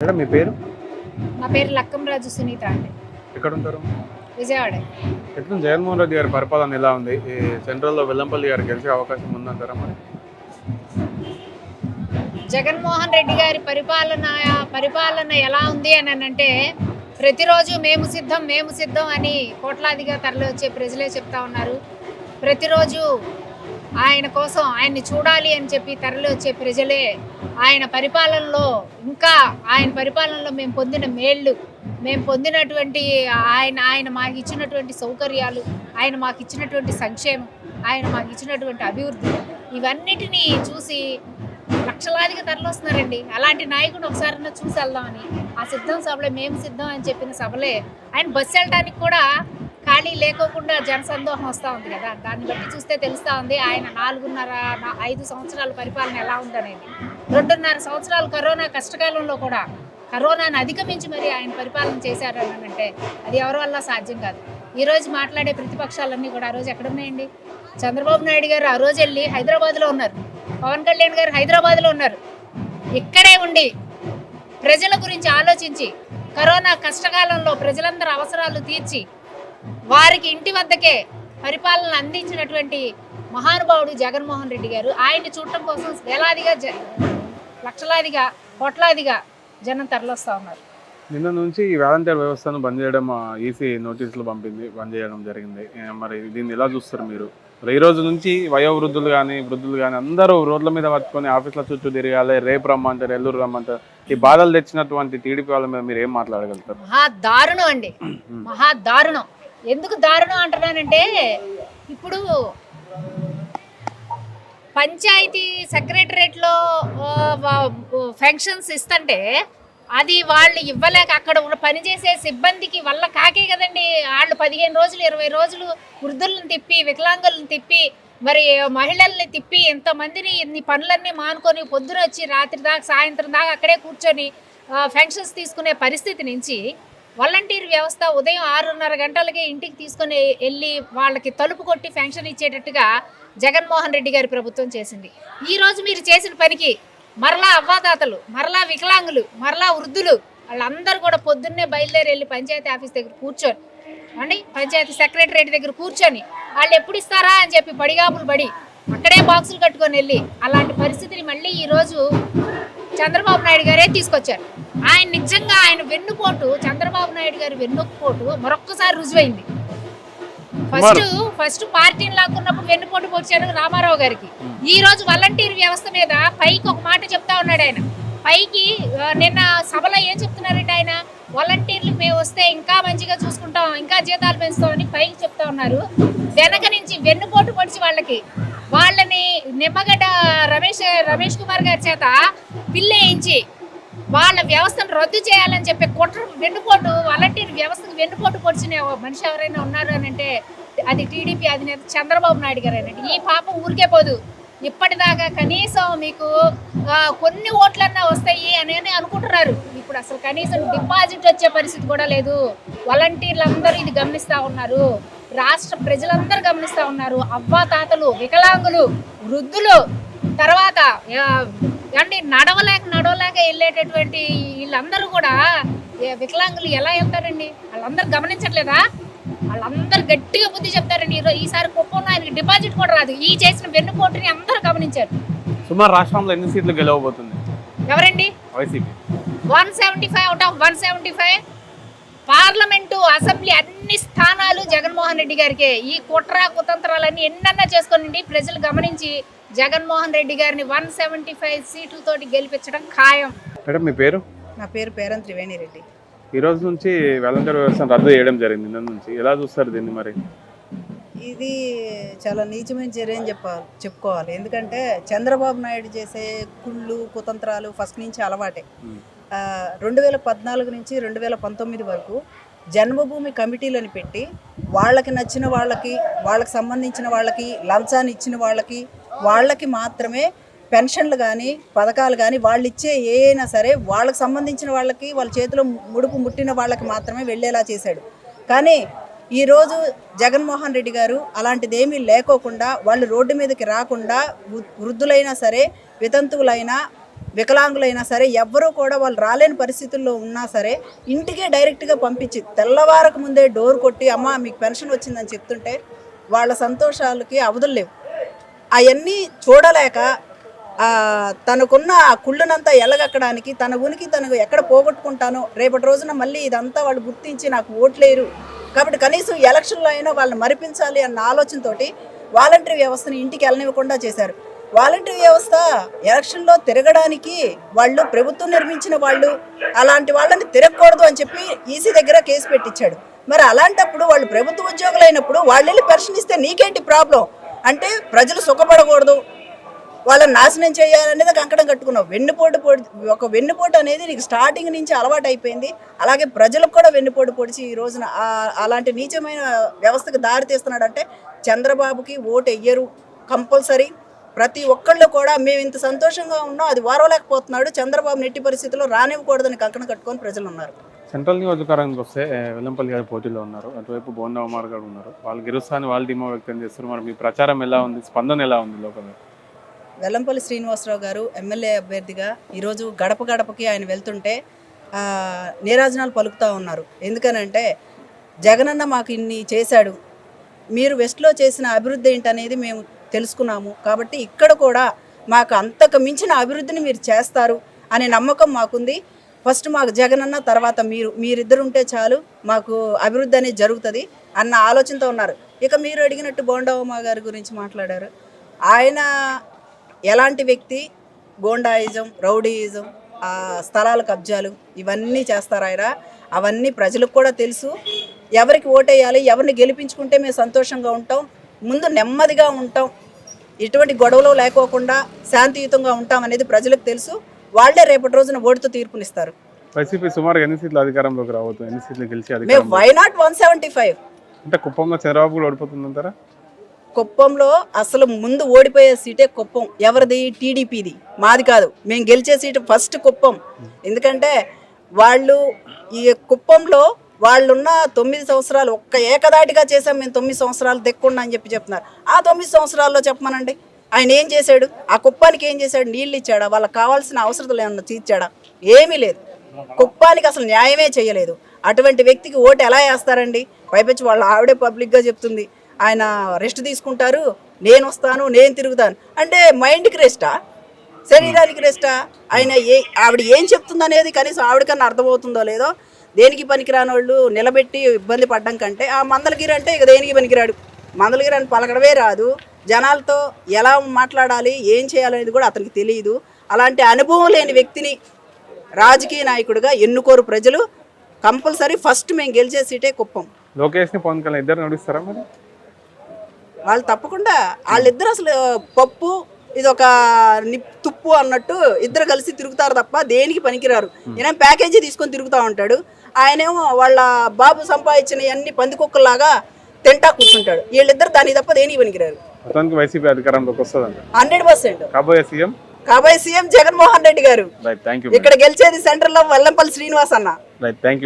Madam మీ పేరు? నా పేరు లక్కంరాజు సునీత అండి. ఎక్కడ ఉంటారు విజయవాడ. ఎట్లా జగన్మోహన్ రెడ్డి గారి పరిపాలన ఎలా ఉంది? ఈ సెంట్రల్లో వెల్లంపల్లి గారు గెలిచే అవకాశం ఉందంటారా మరి? జగన్మోహన్ రెడ్డి గారి పరిపాలన పరిపాలన ఎలా ఉంది అని అంటే ప్రతిరోజు మేము సిద్ధం మేము సిద్ధం అని కోట్లాదిగా తరలి వచ్చే ప్రజలే చెప్తా ఉన్నారు. ప్రతిరోజు ఆయన కోసం ఆయన్ని చూడాలి అని చెప్పి తరలి వచ్చే ప్రజలే ఆయన పరిపాలనలో ఇంకా ఆయన పరిపాలనలో మేము పొందిన మేళ్ళు మేము పొందినటువంటి ఆయన ఆయన మాకు ఇచ్చినటువంటి సౌకర్యాలు ఆయన మాకు ఇచ్చినటువంటి సంక్షేమం ఆయన మాకు ఇచ్చినటువంటి అభివృద్ధి ఇవన్నిటినీ చూసి లక్షలాదిగా తరలిస్తున్నారండి అలాంటి నాయకుడు ఒకసారి చూసి వెళ్దామని ఆ సిద్ధం సభలే మేము సిద్ధం అని చెప్పిన సభలే ఆయన బస్సు వెళ్ళడానికి కూడా ఖాళీ లేకోకుండా జనసందోహం వస్తూ ఉంది కదా. దాన్ని బట్టి చూస్తే తెలుస్తూ ఉంది ఆయన నాలుగున్నర నా- ఐదు సంవత్సరాల పరిపాలన ఎలా ఉందనేది. రెండున్నర సంవత్సరాలు కరోనా కష్టకాలంలో కూడా కరోనాను అధిగమించి మరి ఆయన పరిపాలన చేశారు అని అంటే అది ఎవరి వల్ల సాధ్యం కాదు. ఈరోజు మాట్లాడే ప్రతిపక్షాలన్నీ కూడా ఆ రోజు ఎక్కడ ఉన్నాయండి? చంద్రబాబు నాయుడు గారు ఆ రోజు వెళ్ళి హైదరాబాద్లో ఉన్నారు. పవన్ కళ్యాణ్ గారు హైదరాబాద్లో ఉన్నారు. ఇక్కడే ఉండి ప్రజల గురించి ఆలోచించి కరోనా కష్టకాలంలో ప్రజలందరి అవసరాలు తీర్చి వారికి ఇంటి వద్దకే పరిపాలన అందించినటువంటి మహానుభావుడు జగన్మోహన్ రెడ్డి గారు. ఆయన్ని చూడటం కోసం వేలాదిగా లక్షలాదిగా కోట్లాదిగా జనం తరలిస్తూ ఉన్నారు. నిన్న నుంచి ఈ వాలంటీర్ వ్యవస్థను బంద్ చేయడం ఈసీ నోటీసులు పంపింది బంద్ చేయడం జరిగింది. మరి దీన్ని ఎలా చూస్తారు మీరు? మరి ఈ రోజు నుంచి వయోవృద్ధులు కానీ వృద్ధులు కానీ అందరూ రోడ్ల మీద పట్టుకొని ఆఫీసుల చుట్టూ తిరగాలి రేపు రమ్మంటారు ఎల్లురు రమ్మంటారు. ఈ బాధలు తెచ్చినటువంటి టీడీపీ వాళ్ళ మీద మీరు ఏం మాట్లాడగలుగుతారు? మహా దారుణం అండి. మహా దారుణం. ఎందుకు దారుణం అంటున్నానంటే ఇప్పుడు పంచాయతీ సెక్రటరేట్లో ఫంక్షన్స్ ఇస్తుంటే అది వాళ్ళు ఇవ్వలేక అక్కడ ఉన్న పనిచేసే సిబ్బందికి వల్ల కాకే కదండి. వాళ్ళు పదిహేను రోజులు ఇరవై రోజులు వృద్ధులను తిప్పి వికలాంగులను తిప్పి మరి మహిళల్ని తిప్పి ఎంతమందిని ఇన్ని పనులన్నీ మానుకొని పొద్దున వచ్చి రాత్రి దాకా సాయంత్రం దాకా అక్కడే కూర్చొని ఫంక్షన్స్ తీసుకునే పరిస్థితి నుంచి వాలంటీర్ వ్యవస్థ ఉదయం ఆరున్నర గంటలకే ఇంటికి తీసుకొని వెళ్ళి వాళ్ళకి తలుపు కొట్టి ఫంక్షన్ ఇచ్చేటట్టుగా జగన్మోహన్ రెడ్డి గారి ప్రభుత్వం చేసింది. ఈ రోజు మీరు చేసిన పనికి మరలా అవ్వాదాతలు మరలా వికలాంగులు మరలా వృద్ధులు వాళ్ళందరూ కూడా పొద్దున్నే బయలుదేరి వెళ్ళి పంచాయతీ ఆఫీస్ దగ్గర కూర్చొని అండి పంచాయతీ సెక్రటరేట్ దగ్గర కూర్చొని వాళ్ళు ఎప్పుడు ఇస్తారా అని చెప్పి పడిగాపులు పడి అక్కడే బాక్సులు కట్టుకొని వెళ్ళి అలాంటి పరిస్థితిని మళ్ళీ ఈరోజు చంద్రబాబు నాయుడు గారే తీసుకొచ్చారు. ఆయన నిజంగా ఆయన వెన్నుపోటు చంద్రబాబు నాయుడు గారి వెన్నుపోటు మరొక్కసారి రుజువైంది. ఫస్ట్ ఫస్ట్ పార్టీని లాక్కున్నప్పుడు వెన్నుపోటు పొడిచారు రామారావు గారికి. ఈ రోజు వాలంటీర్ వ్యవస్థ మీద పైకి ఒక మాట చెప్తా ఉన్నాడు ఆయన. పైకి నిన్న సభలో ఏం చెప్తున్నారంటే ఆయన? వాలంటీర్లు మేము వస్తే ఇంకా మంచిగా చూసుకుంటాం ఇంకా జీతాలు పెంచుతామని పైకి చెప్తా ఉన్నారు. వెనక నుంచి వెన్నుపోటు పొడిచి వాళ్ళకి. వాళ్ళని నిమ్మగడ్డ రమేష్ రమేష్ కుమార్ గారి చేత పిల్లేయించి వాళ్ళ వ్యవస్థను రద్దు చేయాలని చెప్పి కుట్ర వెన్నుపోటు వాలంటీర్ వ్యవస్థకు వెన్నుపోటు పొడిచిన ఓ మనిషి ఎవరైనా ఉన్నారు అని అంటే అది టీడీపీ అధినేత చంద్రబాబు నాయుడు గారేనండి ఈ పాపం ఊరికే పోదు. ఇప్పటిదాకా కనీసం మీకు కొన్ని ఓట్లన్న అని అని అనుకుంటున్నారు. ఇప్పుడు అసలు కనీసం డిపాజిట్ వచ్చే పరిస్థితి కూడా లేదు. వాలంటీర్లందరూ ఇది గమనిస్తా ఉన్నారు. రాష్ట్ర ప్రజలందరూ గమనిస్తా ఉన్నారు. అవ్వా తాతలు వికలాంగులు వృద్ధులు తర్వాత అంటే నడవలేక నడవలేక వెళ్ళేటటువంటి వీళ్ళందరూ కూడా వికలాంగులు ఎలా వెళ్తారండి? వాళ్ళందరూ గమనించట్లేదా? వాళ్ళందరూ గట్టిగా బుద్ధి చెప్తారండి. ఈసారి కుప్పంలో ఆయనకి డిపాజిట్ కూడా రాదు. ఈ చేసిన వెన్నుపోటుని అందరూ గమనించారు. సుమారు రాష్ట్రంలో ఎన్ని సీట్లు గెలవబోతుంది? ఎవరండి? YCP. One seventy five out of one seventy five. Parliament assembly అన్ని స్థానాలు జగన్మోహన్ రెడ్డి గారికే. ఈ కుట్ర కుతంత్రాలన్నీ ఎన్నన్నా చేసుకోనండి ప్రజలు గమనించి జగన్మోహన్ రెడ్డి గారిని వన్ సెవెంటీ ఫైవ్ సీట్లతోటి గెలిపించడం ఖాయం. మేడం మీ పేరు? నా పేరు పేరం త్రివేణి రెడ్డి. ఈ రోజు నుంచి వాలంటీర్ వ్యవస్థను రద్దు చేయడం జరిగింది. నిన్న నుంచి ఎలా చూస్తారు దీన్ని మరి? ఇది చాలా నీచమైన చర్య అని చెప్పాలి చెప్పుకోవాలి. ఎందుకంటే చంద్రబాబు నాయుడు చేసే కుళ్ళు కుతంత్రాలు ఫస్ట్ నుంచి అలవాటే. రెండు వేల పద్నాలుగు నుంచి రెండు వేల పంతొమ్మిది వరకు జన్మభూమి కమిటీలను పెట్టి వాళ్ళకి నచ్చిన వాళ్ళకి వాళ్ళకి సంబంధించిన వాళ్ళకి లంచాన్ని ఇచ్చిన వాళ్ళకి వాళ్ళకి మాత్రమే పెన్షన్లు కానీ పథకాలు కానీ వాళ్ళు ఇచ్చే ఏ అయినా సరే వాళ్ళకి సంబంధించిన వాళ్ళకి వాళ్ళ చేతిలో ముడుపు ముట్టిన వాళ్ళకి మాత్రమే వెళ్ళేలా చేశాడు. కానీ ఈరోజు జగన్మోహన్ రెడ్డి గారు అలాంటిదేమీ లేకోకుండా వాళ్ళు రోడ్డు మీదకి రాకుండా వృ- వృద్ధులైనా సరే వితంతువులైనా వికలాంగులైనా సరే ఎవ్వరూ కూడా వాళ్ళు రాలేని పరిస్థితుల్లో ఉన్నా సరే ఇంటికే డైరెక్ట్గా పంపించి తెల్లవారకు ముందే డోర్ కొట్టి అమ్మ మీకు పెన్షన్ వచ్చిందని చెప్తుంటే వాళ్ళ సంతోషాలకి అవధులు లేవు. అవన్నీ చూడలేక తనకున్న ఆ కుళ్ళనంతా ఎలగక్కడానికి తన ఉనికి తనకు ఎక్కడ పోగొట్టుకుంటానో రేపటి రోజున మళ్ళీ ఇదంతా వాళ్ళు గుర్తించి నాకు ఓట్లేరు కాబట్టి కనీసం ఎలక్షన్లో అయినా వాళ్ళని మరిపించాలి అన్న ఆలోచనతోటి వాలంటరీ వ్యవస్థను ఇంటికి వెళ్ళనివ్వకుండా చేశారు. వాలంటరీ వ్యవస్థ ఎలక్షన్లో తిరగడానికి వాళ్ళు ప్రభుత్వం నిర్మించిన వాళ్ళు అలాంటి వాళ్ళని తిరగకూడదు అని చెప్పి ఈసీ దగ్గర కేసు పెట్టించాడు. మరి అలాంటప్పుడు వాళ్ళు ప్రభుత్వ ఉద్యోగులైనప్పుడు వాళ్ళు వెళ్ళి పెన్షన్ ఇస్తే నీకేంటి ప్రాబ్లం అంటే ప్రజలు సుఖపడకూడదు వాళ్ళని నాశనం చేయాలనేది కంకణం కట్టుకున్నావు. వెన్నుపోటు పొడి ఒక వెన్నుపోటు అనేది నీకు స్టార్టింగ్ నుంచి అలవాటు అయిపోయింది. అలాగే ప్రజలకు కూడా వెన్నుపోటు పొడిచి ఈ రోజున అలాంటి నీచమైన వ్యవస్థకు దారి తీస్తున్నాడంటే చంద్రబాబుకి ఓటు వెయ్యరు కంపల్సరీ. ప్రతి ఒక్కళ్ళు కూడా మేము ఇంత సంతోషంగా ఉన్నాం అది వారవలేకపోతున్నాడు. చంద్రబాబు నెట్టి పరిస్థితుల్లో రానివ్వకూడదని కంకణం కట్టుకొని ప్రజలు ఉన్నారు. సెంట్రల్ నియోజకవర్గానికి వస్తే వెల్లంపల్లి గారి పోటీలో ఉన్నారు. అటువైపు బోండా ఉమార్ గారు ఉన్నారు. వాళ్ళు గెలుస్తాను వాళ్ళు ధీమా వ్యక్తం చేస్తారు మరి మీ ప్రచారం ఎలా ఉంది? స్పందన ఎలా ఉంది లోకల్? వెల్లంపల్లి శ్రీనివాసరావు గారు ఎమ్మెల్యే అభ్యర్థిగా ఈరోజు గడప గడపకి ఆయన వెళ్తుంటే నీరాజనాలు పలుకుతూ ఉన్నారు. ఎందుకనంటే జగనన్న మాకు ఇన్ని చేశాడు. మీరు వెస్ట్లో చేసిన అభివృద్ధి ఏంటనేది మేము తెలుసుకున్నాము. కాబట్టి ఇక్కడ కూడా మాకు అంతకు మించిన అభివృద్ధిని మీరు చేస్తారు అనే నమ్మకం మాకుంది. ఫస్ట్ మాకు జగనన్న తర్వాత మీరు. మీరిద్దరు ఉంటే చాలు మాకు అభివృద్ధి అనేది జరుగుతుంది అన్న ఆలోచనతో ఉన్నారు. ఇక మీరు అడిగినట్టు బోండవమ్మ గారి గురించి మాట్లాడారు. ఆయన ఎలాంటి వ్యక్తి గోండాయిజం రౌడీయిజం ఆ స్థలాల కబ్జాలు ఇవన్నీ చేస్తారు ఆయన. అవన్నీ ప్రజలకు కూడా తెలుసు. ఎవరికి ఓటేయాలి ఎవరిని గెలిపించుకుంటే మేము సంతోషంగా ఉంటాం ముందు నెమ్మదిగా ఉంటాం. ఎటువంటి గొడవలు లేకోకుండా శాంతియుతంగా ఉంటాం అనేది ప్రజలకు తెలుసు. వాళ్ళే రేపటి రోజున ఓటుతో తీర్పునిస్తారు. వైసీపీ సుమారు ఎన్ని సీట్లు అధికారంలోకి రాబోతుంది? ఎన్ని సీట్లు గెలిచి మేము why not one seventy five అంటే కుప్పంలో చంద్రబాబు ఓడిపోతుందంటారా? కుప్పంలో అసలు ముందు ఓడిపోయే సీటే కుప్పం. ఎవరిది? టీడీపీది. మాది కాదు. మేము గెలిచే సీటు ఫస్ట్ కుప్పం. ఎందుకంటే వాళ్ళు ఈ కుప్పంలో వాళ్ళున్న తొమ్మిది సంవత్సరాలు ఒక్క ఏకదాటిగా చేసాం మేము తొమ్మిది సంవత్సరాలు దెక్కుండా అని చెప్పి చెప్తున్నారు. ఆ తొమ్మిది సంవత్సరాల్లో చెప్పమనండి. ఆయన ఏం చేశాడు? ఆ కుప్పానికి ఏం చేశాడు? నీళ్ళు ఇచ్చాడా? వాళ్ళకి కావాల్సిన అవసరతలు ఏమన్నా తీర్చాడా? ఏమీ లేదు. కుప్పానికి అసలు న్యాయమే చేయలేదు. అటువంటి వ్యక్తికి ఓటు ఎలా వేస్తారండి? పైపెచ్చి వాళ్ళ ఆవిడే పబ్లిక్గా చెప్తుంది. ఆయన రెస్ట్ తీసుకుంటారు నేను వస్తాను నేను తిరుగుతాను. అంటే మైండ్కి రెస్టా? శరీరానికి రెస్టా? ఆయన ఏ ఆవిడ ఏం చెప్తుందనేది కనీసం ఆవిడకన్నా అర్థమవుతుందో లేదో దేనికి పనికిరాని వాళ్ళు నిలబెట్టి ఇబ్బంది పడ్డం కంటే ఆ మందలగిరి అంటే ఇక దేనికి పనికిరాడు? మందలగిరి అని పలకడమే రాదు. జనాలతో ఎలా మాట్లాడాలి ఏం చేయాలనేది కూడా అతనికి తెలియదు అలాంటి అనుభవం లేని వ్యక్తిని రాజకీయ నాయకుడిగా ఎన్నుకోరు ప్రజలు. కంపల్సరీ ఫస్ట్ మేము గెలిచే సీటే కుప్పం. లోకేష్ని పవన్ కళ్యాణ్ ఇద్దరు నడుస్తారా మరి? వాళ్ళు తప్పకుండా వాళ్ళిద్దరు అసలు పప్పు ఇది ఒక నిప్ తుప్పు అన్నట్టు ఇద్దరు కలిసి తిరుగుతారు తప్ప దేనికి పనికిరారు. ఈయన ప్యాకేజీ తీసుకొని తిరుగుతూ ఉంటాడు. ఆయనేమో వాళ్ళ బాబు సంపాదించిన అన్ని పందికొక్కలాగా తింటా కూర్చుంటాడు. వీళ్ళిద్దరు దానికి తప్ప దేనికి పనికిరారు? మొత్తానికి వైసీపీ అధికారంలోకి వస్తుందంట. Hundred percent. కాబోయే సీఎం? కాబోయే సీఎం జగన్మోహన్ రెడ్డి గారు. ఇక్కడ గెలిచేది సెంట్రల్లో వెల్లంపల్లి శ్రీనివాస్ అన్న థ్యాంక్ యూ